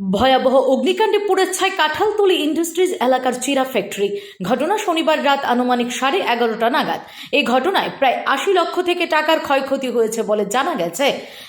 ভয়াবহ অগ্নিকাণ্ডে পুড়ে ছাই কাঁঠালতলি ইন্ডাস্ট্রিজ এলাকার চিরা ফ্যাক্টরি। ঘটনা শনিবার রাত আনুমানিক সাড়ে এগারোটা নাগাদ। এই ঘটনায় প্রায় আশি লক্ষ থেকে টাকার ক্ষয়ক্ষতি হয়েছে বলে জানা গেছে।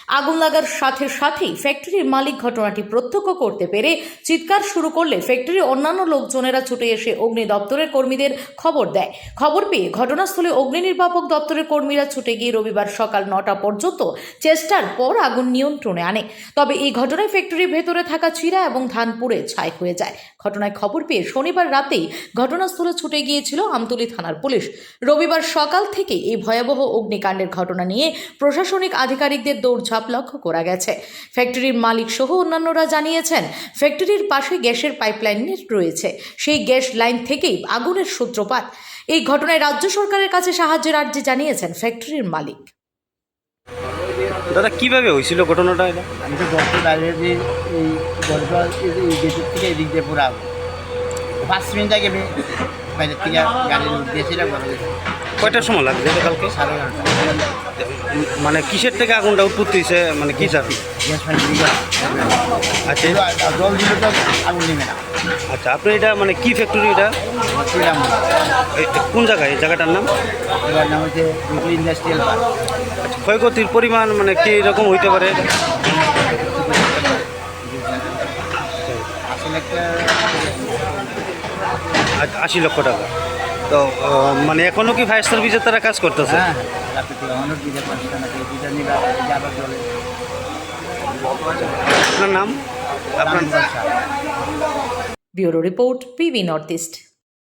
আগুন লাগার সাথে সাথেই ফ্যাক্টরির মালিক ঘটনাটি প্রত্যক্ষ করতে পেরে চিৎকার শুরু করলে ফ্যাক্টরির অন্যান্য লোকজনেরা ছুটে এসে অগ্নি দপ্তরের কর্মীদের খবর দেয়। খবর পেয়ে ঘটনাস্থলে অগ্নি নির্বাপক দপ্তরের কর্মীরা ছুটে গিয়ে রবিবার সকাল নটা পর্যন্ত চেষ্টার পর আগুন নিয়ন্ত্রণে আনে। তবে এই ঘটনায় ফ্যাক্টরির ভেতরে থাকা চিরা এবং ধান পুড়ে ছাই হয়ে যায়। ঘটনায় খবর পেয়ে শনিবার রাতেই ঘটনাস্থলে ছুটে গিয়েছিল আমতলী থানার পুলিশ। রবিবার সকাল থেকে এই ভয়াবহ অগ্নিকাণ্ডের ঘটনা নিয়ে প্রশাসনিক আধিকারিকদের দৌড়ঝাঁপ লক্ষ্য করা গেছে। ফ্যাক্টরির মালিক সহ অন্যান্যরা জানিয়েছেন, ফ্যাক্টরির পাশে গ্যাসের পাইপলাইন রয়েছে। সেই গ্যাস লাইন থেকেই আগুনের সূত্রপাত। এই ঘটনায় রাজ্য সরকারের কাছে সাহায্যের আর্জি জানিয়েছেন ফ্যাক্টরির মালিক। দাদা কীভাবে হয়েছিল ঘটনাটা এটা? আমি তো বাইরে যে এই গল্প এই গেটের থেকে এদিক দিয়ে পুরো আগুন পাঁচ মিনিট আগে আমি বাইরের থেকে গাড়ির দিয়েছিলাম কয়টার সময় এটা কালকে? সাড়ে এগারোটা মানে কিসের থেকে আগুনটা উৎপত্তি হয়েছে? মানে কি স্যার? আচ্ছা। জল দিলে তো আগুন নেবে না। আচ্ছা আপনি এটা মানে কি ফ্যাক্টরি এটা? কোন জায়গায়? এই জায়গাটার নাম? এবার নাম হচ্ছে ইন্ডাস্ট্রিয়াল আচ্ছা ক্ষয়ক্ষতির পরিমাণ মানে কি রকম হইতে পারে? আসলে একটা আ- আশি লক্ষ টাকা। তো মানে এখনও কি ফায়ার সার্ভিসের তারা কাজ করতেছে? হ্যাঁ জলে আপনার নাম? আপনার bureau report P V north east